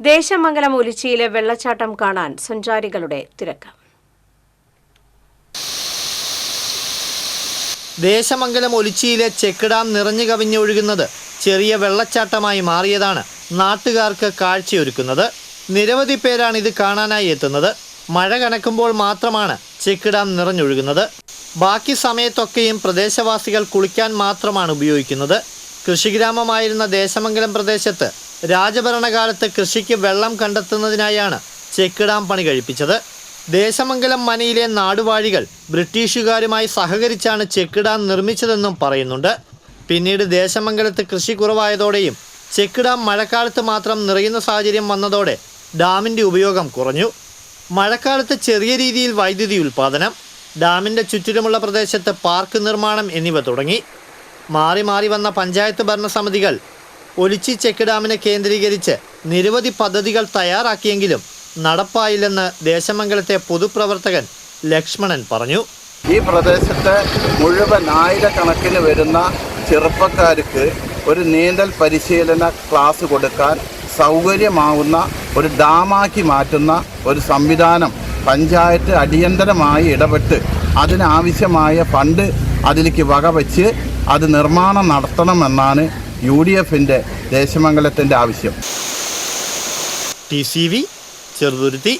ദേശമംഗലം ഒലിച്ചിയിലെ വെള്ളച്ചാട്ടം കാണാൻ സഞ്ചാരികളുടെ തിരക്ക്. ദേശമംഗലം ഒലിച്ചിയിലെ ചെക്ക് ഡാം നിറഞ്ഞു കവിഞ്ഞൊഴുകുന്നത് ചെറിയ വെള്ളച്ചാട്ടമായി മാറിയതാണ് നാട്ടുകാർക്ക് കാഴ്ചയൊരുക്കുന്നത്. നിരവധി പേരാണ് ഇത് കാണാനായി എത്തുന്നത്. മഴ കനക്കുമ്പോൾ മാത്രമാണ് ചെക്ക് ഡാം നിറഞ്ഞൊഴുകുന്നത്. ബാക്കി സമയത്തൊക്കെയും പ്രദേശവാസികൾ കുളിക്കാൻ മാത്രമാണ് ഉപയോഗിക്കുന്നത്. കൃഷിഗ്രാമമായിരുന്ന ദേശമംഗലം പ്രദേശത്ത് രാജഭരണകാലത്ത് കൃഷിക്ക് വെള്ളം കണ്ടെത്തുന്നതിനായാണ് ചെക്ക് ഡാം പണി കഴിപ്പിച്ചത്. ദേശമംഗലം മനയിലെ നാടുവാഴികൾ ബ്രിട്ടീഷുകാരുമായി സഹകരിച്ചാണ് ചെക്ക് ഡാം നിർമ്മിച്ചതെന്നും പറയുന്നുണ്ട്. പിന്നീട് ദേശമംഗലത്ത് കൃഷി കുറവായതോടെയും ചെക്ക് ഡാം മഴക്കാലത്ത് മാത്രം നിറയുന്ന സാഹചര്യം വന്നതോടെ ഡാമിന്റെ ഉപയോഗം കുറഞ്ഞു. മഴക്കാലത്ത് ചെറിയ രീതിയിൽ വൈദ്യുതി ഉൽപ്പാദനം ഡാമിന്റെ ചുറ്റിലുമുള്ള പ്രദേശത്ത് പാർക്ക് നിർമ്മാണം എന്നിവ തുടങ്ങി. മാറി മാറി വന്ന പഞ്ചായത്ത് ഭരണസമിതികൾ ഒലിച്ചി ചെക്ക് ഡാമിനെ കേന്ദ്രീകരിച്ച് നിരവധി പദ്ധതികൾ തയ്യാറാക്കിയെങ്കിലും നടപ്പായില്ലെന്ന് ദേശമംഗലത്തെ പൊതുപ്രവർത്തകൻ ലക്ഷ്മണൻ പറഞ്ഞു. ഈ പ്രദേശത്ത് മുഴുവൻ ആയിരക്കണക്കിന് വരുന്ന ചെറുപ്പക്കാർക്ക് ഒരു നീന്തൽ പരിശീലന ക്ലാസ് കൊടുക്കാൻ സൗകര്യമാവുന്ന ഒരു ഡാമാക്കി മാറ്റുന്ന ഒരു സംവിധാനം പഞ്ചായത്ത് അടിയന്തരമായി ഇടപെട്ട് അതിനാവശ്യമായ ഫണ്ട് അതിലേക്ക് വകവെച്ച് അത് നിർമ്മാണം നടത്തണമെന്നാണ് യു ഡി എഫിന്റെ ദേശമംഗലത്തിന്റെ ആവശ്യം. T C V Cheruthuruthy